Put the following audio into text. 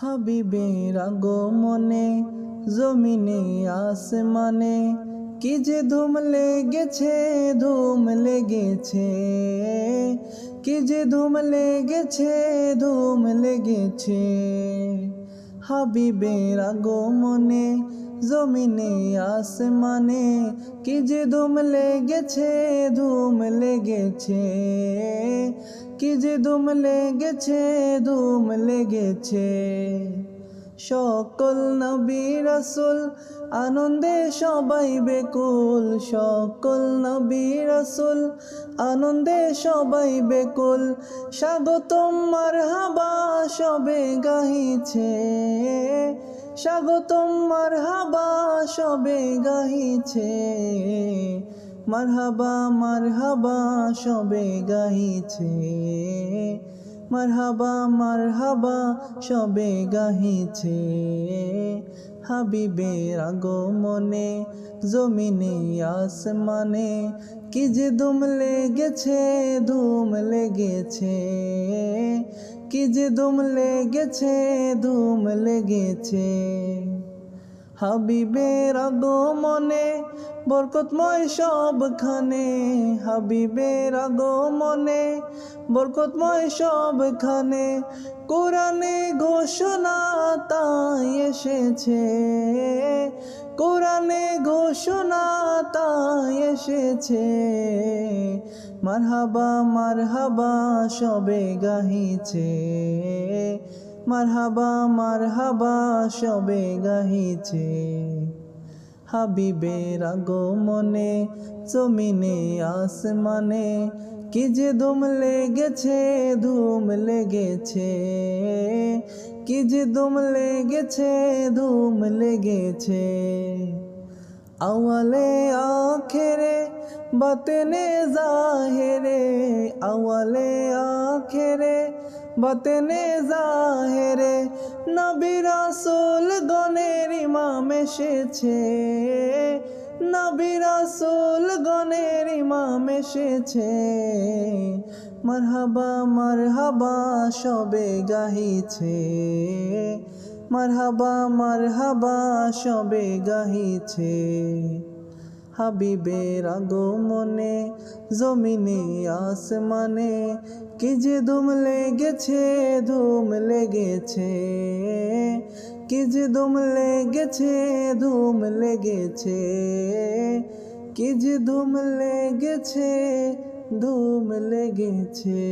হাবিবের আগমনে, জমিনে, আসমানে, কি যে ধুম লেগেছে ধুম লেগেছে, কি যে ধুম লেগেছে ধুম লেগেছে। হাবিবের আগমনে, জমিনে, আসমানে, কি যে ধুম লেগেছে ধুম লেগেছে। কি যে ধুম লেগেছে ধুম লেগেছে। সকল নবী রাসুল, আনন্দে সবাই বেকুল। সকল নবী রাসুল, আনন্দে সবাই বেকুল। স্বাগতম, মারহাবা, সবে গাহিছে। স্বাগতম, মারহাবা, সবে গাহিছে। মারহাবা মারহাবা, সবে গাহিছে। মারহাবা মারহাবা, সবে গাহিছে। হাবিবের আগমনে, জমিনে, আসমানে, কি যে দুম লেগেছে ধুম লেগেছে। কি যে দুম লেগেছে ধুম লেগেছে। হাবিবের আগমনে, বরকতময় সবখানে, হাবিবের আগমনে, বরকতময় সবখানে কোরআনে ঘোষণা তাই এসেছে। কোরআনে ঘোষণা তাই এসেছে। মারহাবা মারহাবা সবে গাহিছে। মারহাবা মারহাবা, সবে গাহিছে। হাবিবের আগমনে, জমিনে, আসমানে, কি যে ধুম লেগেছে ধুম লেগেছে। কি যে ধুম লেগেছে ধুম লেগেছে। আওয়ালে আখেরে, বাতেনে জাহেরে। আওয়ালে আখেরে বাতেনে জাহেরে নবী রাসূল গণের ইমাম এসেছে। নবী রাসূল গণের ইমাম এসেছে। মারহাবা মারহাবা সবে গাহিছে। মারহাবা মারহাবা সবে গাহিছে। হাবিবের আগমনে, জমিনে, আসমানে, কি যে ধুম লেগেছে ধুম লেগেছে, কি যে ধুম লেগেছে ধুম লেগেছে, কি যে ধুম লেগেছে ধুম লেগেছে।